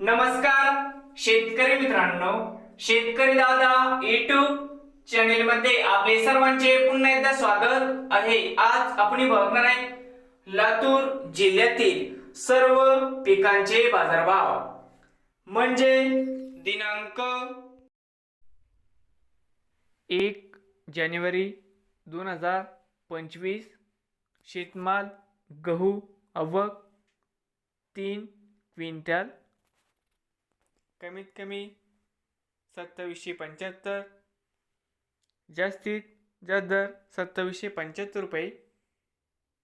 नमस्कार शेतकरी मित्रांनो. शेतकरी दादा युट्यूब चॅनेल मध्ये आपले सर्वांचे पुन्हा एकदा स्वागत आहे. आज आपण बघणार आहे लातूर जिल्ह्यातील सर्व पिकांचे बाजारभाव. म्हणजे दिनांक एक जानेवारी दोन हजार पंचवीस शेतमाल गहू अवक तीन क्विंटल कमीत कमी सत्तावीसशे पंच्याहत्तर. जास्तीत जास्त दर सत्तावीसशे पंच्याहत्तर रुपये.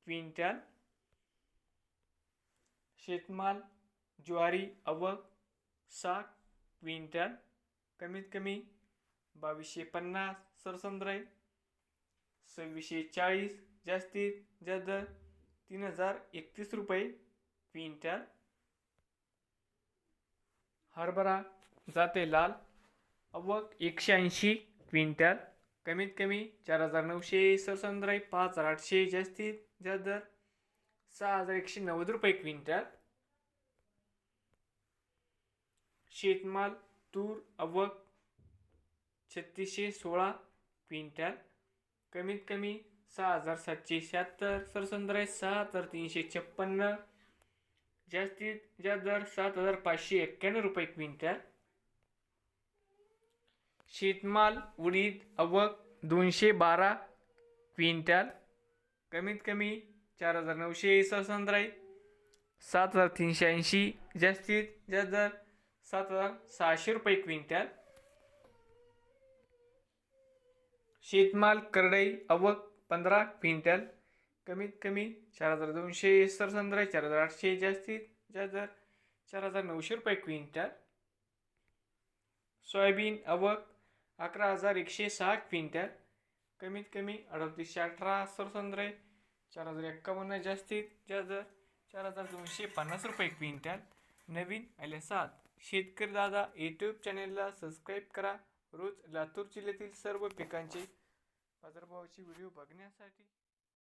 क्विंटल. शेतमाल ज्वारी अवक साठ क्विंटल. कमीत कमी बावीसशे पन्नास सरसंद्राई सव्वीसशे चाळीस जास्तीत जास्त दर तीन हजार एकतीस रुपये. क्विंटल. हरभरा जाते लाल अवक एकशे ऐंशी क्विंटल कमीत कमी चार हजार नऊशे सरसंद्राई पाच हजार आठशे जास्तीत जास्त दर सहा हजार एकशे नव्वद रुपये क्विंटल. शेतमाल तूर अवक छत्तीसशे सोळा क्विंटल कमीत कमी सहा हजार सातशे शहात्तर सरसंद्राई सहा हजार तीनशे छप्पन्न जास्तीत जास्त दर सात हजार पाचशे एक्क्याण्णव रुपये क्विंटल. शेतमाल उडीद अवक दोनशे बारा क्विंटल. कमीत कमी चार हजार नऊशे सरसंद्राई सात हजार तीनशे ऐंशी. जास्तीत जास्त दर सात हजार सहाशे रुपये क्विंटल. शेतमाल करडई अवक पंधरा क्विंटल. कमीत कमी चार हजार दोनशे सरसंद्राई चार हजार आठशे जास्तीत जास्त दर चार हजार नऊशे रुपये क्विंटल. सोयाबीन अवक अकरा हजार एकशे सहा क्विंटल. कमीत कमी अडतीसशे अठरा सरसंद्राई चार हजार एक्कावन्न जास्तीत जास्त दर चार हजार दोनशे पन्नास रुपये क्विंटल. नवीन आले सात शेतकरी दादा यूट्यूब चॅनेलला सबस्क्राईब करा. रोज लातूर जिल्ह्यातील सर्व पिकांचे बाजारभावाचे व्हिडिओ बघण्यासाठी